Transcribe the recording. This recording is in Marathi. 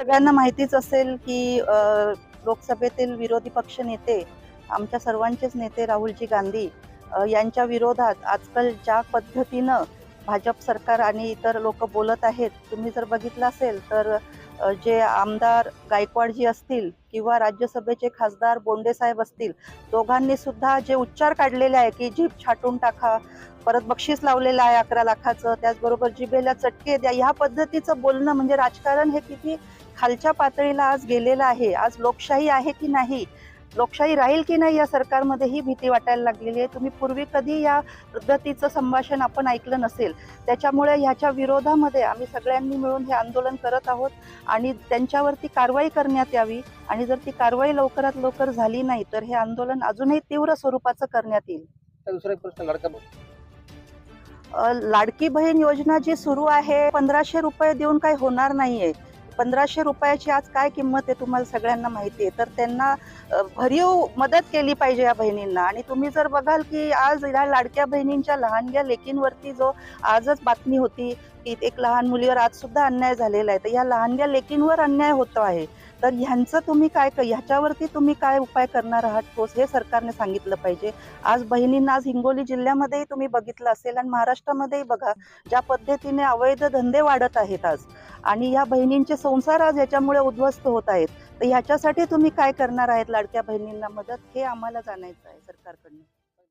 सगळ्यांना माहितीच असेल की लोकसभेतील विरोधी पक्ष नेते आमच्या सर्वांचेच नेते राहुलजी गांधी यांच्या विरोधात आजकाल ज्या पद्धतीनं भाजप सरकार आणि इतर लोक बोलत आहेत तुम्ही जर बघितलं असेल तर जे आमदार गायकवाडजी असतील किंवा राज्यसभेचे खासदार बोंडेसाहेब असतील दोघांनी सुद्धा जे उच्चार काढलेले आहे की जीभ छाटून टाका परत बक्षीस लावलेलं आहे अकरा लाखाचं त्याचबरोबर जिभेला चटके द्या ह्या पद्धतीचं बोलणं म्हणजे राजकारण हे किती खालच्या पातळीला आज गेलेलं आहे आज लोकशाही आहे की नाही? लोकशाही राहील की नाही या सरकारमध्ये ही भीती वाटायला लागलेली आहे. तुम्ही पूर्वी कधी या पद्धतीचं संभाषण आपण ऐकलं नसेल त्याच्यामुळे ह्याच्या विरोधामध्ये आम्ही सगळ्यांनी मिळून हे आंदोलन करत आहोत आणि त्यांच्यावरती कारवाई करण्यात यावी आणि जर ती कारवाई लवकरात लवकर झाली नाही तर हे आंदोलन अजूनही तीव्र स्वरूपाचं करण्यात येईल. दुसरा एक प्रश्न लाडका लाडकी बहीण योजना जी सुरू आहे पंधराशे रुपये देऊन काही होणार नाहीये. पंधराशे रुपयाची आज काय किंमत आहे तुम्हाला सगळ्यांना माहिती आहे. तर त्यांना भरीव मदत केली पाहिजे या बहिणींना. आणि तुम्ही जर बघाल की आज या लाडक्या बहिणींच्या लहानग्या लेकींवरती जो आजच बातमी होती की एक लहान मुलीवर आज सुद्धा अन्याय झालेला आहे. तर या लहानग्या लेकींवर अन्याय होतो आहे. तर ह्यांचं तुम्ही काय ह्याच्यावरती तुम्ही काय उपाय करणार आहात ठोस हे सरकारने सांगितलं पाहिजे. आज बहिणींना आज हिंगोली जिल्ह्यामध्येही तुम्ही बघितलं असेल आणि महाराष्ट्रामध्येही बघा ज्या पद्धतीने अवैध धंदे वाढत आहेत आज. आणि या बहिणींचे संसार आज याच्यामुळे उद्ध्वस्त होत आहेत. तर ह्याच्यासाठी तुम्ही काय करणार आहेत लाडक्या बहिणींना मदत? हे आम्हाला जाणायचं आहे सरकारकडून.